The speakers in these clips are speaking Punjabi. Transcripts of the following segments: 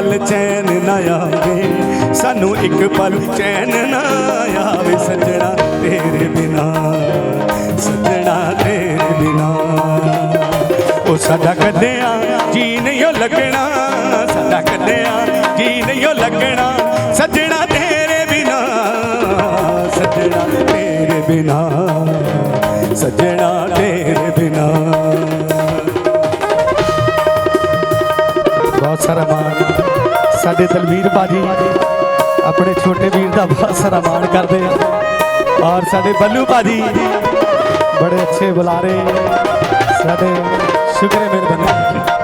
ਪਲ ਚੈਨ ਨਾ ਆਵੇ, ਸਾਨੂੰ ਇੱਕ ਪਲ ਚੈਨ ਨਾ ਆਵੇ, ਸੱਜਣਾ ਤੇਰੇ ਬਿਨਾ, ਸੱਜਣਾ ਤੇਰੇ ਬਿਨਾ। ਉਹ ਸਾਡਾ ਕੱਢਿਆ ਜੀ ਨਹੀਂ ਉਹ ਲੱਗਣਾ, ਸਾਡਾ ਕੱਢਿਆ ਜੀ ਨਹੀਂ ਉਹ ਲੱਗਣਾ, ਸੱਜਣਾ ਤੇਰੇ ਬਿਨਾ, ਸੱਜਣਾ ਤੇਰੇ ਬਿਨਾ, ਸੱਜਣਾ ਸਾਡੇ ਦਲਵੀਰ ਬਾਜੀ ਆਪਣੇ ਛੋਟੇ ਵੀਰ ਦਾ ਬਹੁਤ ਸਾਰਾ ਮਾਣ ਕਰਦੇ ਆ। ਔਰ ਸਾਡੇ ਬੱਲੂ ਬਾਜੀ ਬੜੇ ਅੱਛੇ ਬੁਲਾਰੇ ਸਾਡੇ ਸ਼ੁਕਰ ਹੈ ਮਿਹਰਬਾਨੀ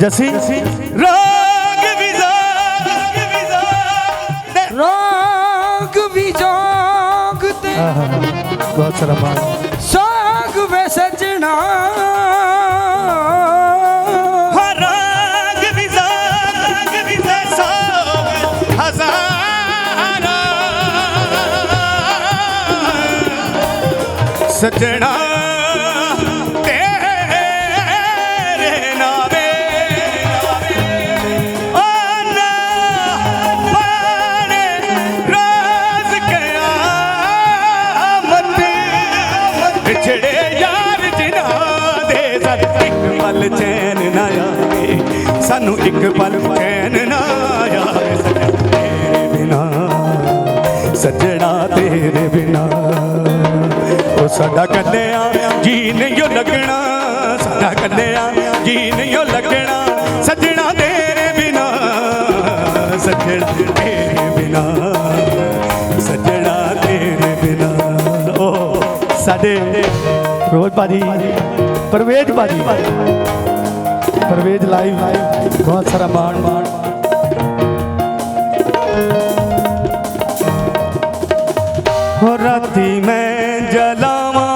ਜਸੀ? ਰਾਗ ਮਿਜ਼ਾਗ ਤੇ ਰਾਗ ਵੀ ਜਾਗ। ਤੇ। ਬਹੁਤ ਸਾਰਾ ਮਾਣ। ਸਾਗ ਵੇ ਸਜਣਾ ਸਜਣਾ ਸਾਨੂੰ ਇੱਕ ਪਲ ਚੈਨ ਨਾ ਆਵੇ ਸੱਜਣਾ ਤੇਰੇ ਬਿਨਾ। ਸੱਜਣਾ ਤੇਰੇ ਬਿਨਾ। ਉਹ ਸਾਡਾ ਕੱਲਿਆ ਜੀ ਨਹੀਂ ਉਹ ਲੱਗਣਾ, ਸਾਡਾ ਕੱਲਿਆ ਜੀ ਨਹੀਂ ਉਹ ਲੱਗਣਾ, ਸੱਜਣਾ ਤੇਰੇ ਬਿਨਾ। ਸੱਜਣਾ ਤੇਰੇ ਬਿਨਾ। ਸੱਜਣਾ ਤੇਰੇ ਬਿਨਾ। ਉਹ ਸਾਡੇ ਰੋਜ਼ ਬਾਜੀ, ਪਰਵੇਜ ਬਾਜੀ। ਪਰਵੇਜ ਲਾਈਵ, ਬਹੁਤ ਸਾਰਾ ਮਾਣ ਮਾਣ। ਹੋ ਰਾਤੀ ਮੈਂ ਜਲਾਵਾਂ,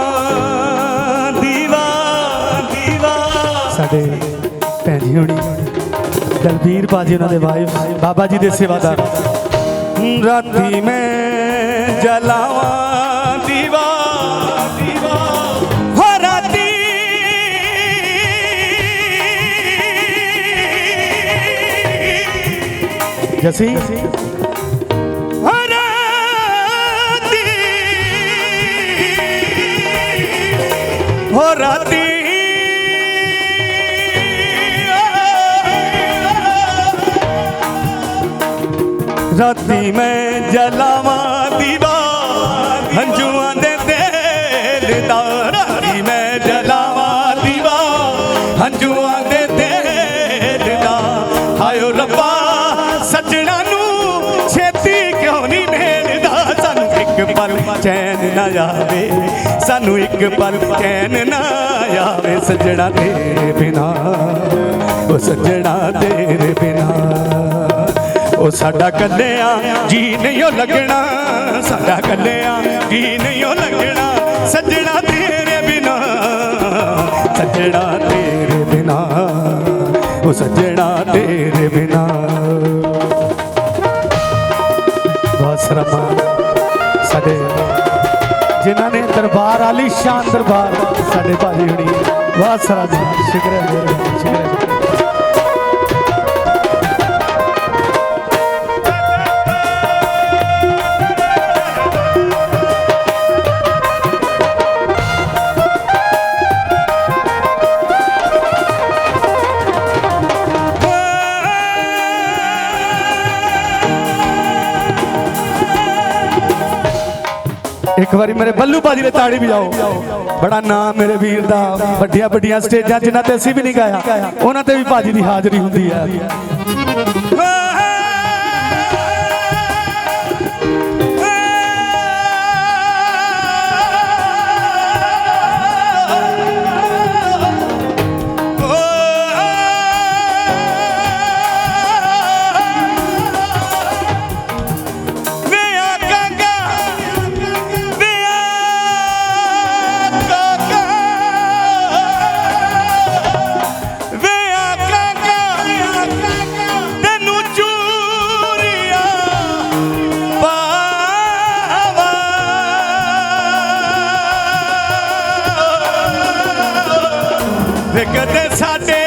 ਦੀਵਾ ਦੀਵਾ। ਸਾਡੇ ਭੈਣ ਜੀ ਹੁਣੀ, ਦਲਬੀਰ ਬਾਜੀ ਉਹਨਾਂ ਦੇ ਵਾਈਫ ਬਾਬਾ ਜੀ ਦੇ ਸੇਵਾਦਾਰ। ਰਾਤੀ ਮੈਂ ਜਲਾਵਾਂ ਜਸੀ ਹੋ ਰਾਤੀ ਹੋ ਰਾਤੀ। ਰਾਤੀ ਮੈਂ ਜਲਾਵਾਂ ਦੀਵਾ ਹੰਝੂਆਂ ਇੱਕ ਪਲ ਚੈਨ ਨਾ ਆਵੇ ਸਾਨੂੰ ਇੱਕ ਪਲ ਚੈਨ ਨਾ ਆਵੇ, ਸੱਜਣਾ ਤੇਰੇ ਬਿਨਾ। ਉਹ ਸੱਜਣਾ ਤੇਰੇ ਬਿਨਾ। ਉਹ ਸਾਡਾ ਕੱਲਿਆ ਜੀ ਨਹੀਂ ਉਹ ਲੱਗਣਾ, ਸਾਡਾ ਕੱਲਿਆ ਜੀ ਨਹੀਂ ਉਹ ਲੱਗਣਾ, ਸੱਜਣਾ ਤੇਰੇ ਬਿਨਾ। ਸੱਜਣਾ ਤੇਰੇ ਬਿਨਾ। ਉਹ ਸੱਜਣਾ ਦਰਬਾਰ ਆਲੀ ਸ਼ਾਨ ਦਰਬਾਰ ਸਾਡੇ ਭਾਜੀ ਹੁਣੀ। ਬਹੁਤ ਸਾਰਾ ਮਾਣ ਸ਼ੁਕਰ ਹੈ ਸ਼ੁਕਰ ਹੈ ਇੱਕ ਵਾਰੀ ਮੇਰੇ ਬੱਲੂ ਭਾਜੀ ਦੇ ਤਾੜੀ ਵਜਾਓ। ਬੜਾ ਨਾਮ ਮੇਰੇ ਵੀਰ ਦਾ, ਵੱਡੀਆਂ ਵੱਡੀਆਂ ਸਟੇਜਾਂ ਜਿਨ੍ਹਾਂ ਤੇ ਅਸੀਂ ਵੀ ਨਹੀਂ ਗਾਇਆ, ਉਹਨਾਂ ਤੇ ਵੀ ਭਾਜੀ ਦੀ ਹਾਜ਼ਰੀ ਹੁੰਦੀ ਹੈ। ਵੇ ਸਾਡੇ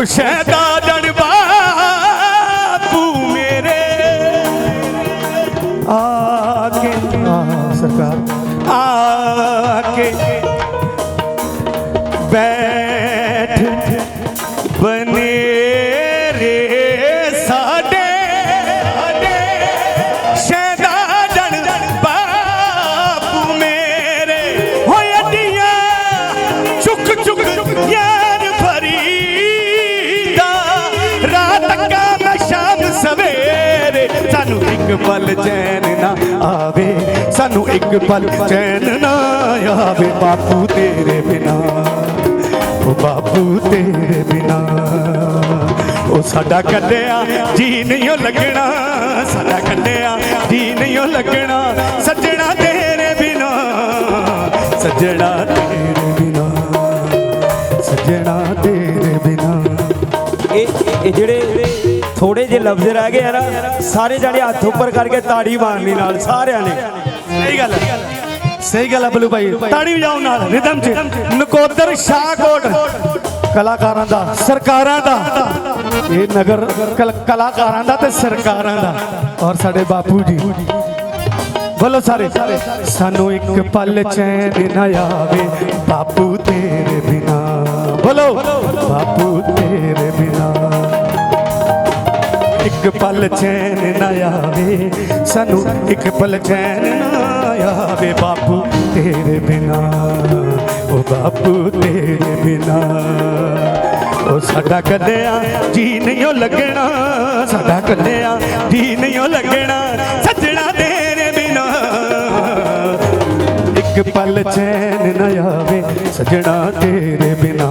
ਉਹ ਸਾਨੂੰ ਇੱਕ ਪਲ ਚੈਨ ਨਾ ਆਵੇ, ਸਾਨੂੰ ਇੱਕ ਪਲ ਚੈਨ ਨਾ ਆਵੇ। ਬਾਪੂ ਤੇਰੇ ਬਿਨਾ, ਉਹ ਬਾਪੂ ਤੇਰੇ ਬਿਨਾ। ਉਹ ਸਾਡਾ ਕੱਢਿਆ, ਜੀ ਨਹੀਂ ਉਹ ਲੱਗਣਾ, ਸਾਡਾ ਕੱਢਿਆ, ਜੀ ਨਹੀਂ ਉਹ ਲੱਗਣਾ। ਲਫ਼ਜ਼ ਰਹਿ ਗਏ ਆ ਨਾ ਸਾਰੇ ਜਾਣੇ ਹੱਥ ਉੱਪਰ ਕਰਕੇ ਤਾੜੀ ਮਾਰਨੀ ਨਾਲ, ਸਾਰਿਆਂ ਨੇ। ਸਹੀ ਗੱਲ ਹੈ। ਸਹੀ ਗੱਲ ਹੈ ਬਲੂ ਭਾਈ। ਤਾੜੀ ਵਜਾਓ ਨਾਲ ਰਿਦਮ 'ਚ। ਨਕੋਦਰ ਸ਼ਾਹਕੋਟ ਕਲਾਕਾਰਾਂ ਦਾ, ਸਰਕਾਰਾਂ ਦਾ। ਇਹ ਨਗਰ ਕਲਾਕਾਰਾਂ ਦਾ ਤੇ ਸਰਕਾਰਾਂ ਦਾ। ਔਰ ਸਾਡੇ ਬਾਪੂ ਜੀ। ਬੋਲੋ ਸਾਰੇ। ਸਾਨੂੰ ਇੱਕ ਪਲ ਚੈਨ ਨਾ ਆਵੇ, ਬਾਪੂ ਤੇਰੇ ਬਿਨਾ। ਬੋਲੋ। ਬਾਪੂ ਇੱਕ ਪਲ ਚੈਨ ਨਾ ਆਵੇ, ਸਾਨੂੰ ਇੱਕ ਪਲ ਚੈਨ ਨਾ ਆਵੇ। ਬਾਪੂ ਤੇਰੇ ਬਿਨਾ ਉਹ ਬਾਪੂ ਤੇਰੇ ਬਿਨਾ। ਉਹ ਸਾਡਾ ਕੱਲਿਆ ਜੀ ਨਹੀਂ ਉਹ ਲੱਗਣਾ, ਸਾਡਾ ਕੱਲਿਆ ਜੀ ਨਹੀਂ ਉਹ ਲੱਗਣਾ, ਸੱਜਣਾ ਤੇਰੇ ਬਿਨਾ। ਇੱਕ ਪਲ ਚੈਨ ਨਾ ਆਵੇ, ਸੱਜਣਾ ਤੇਰੇ ਬਿਨਾ,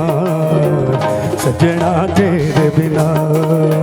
ਸੱਜਣਾ ਤੇਰੇ ਬਿਨਾ।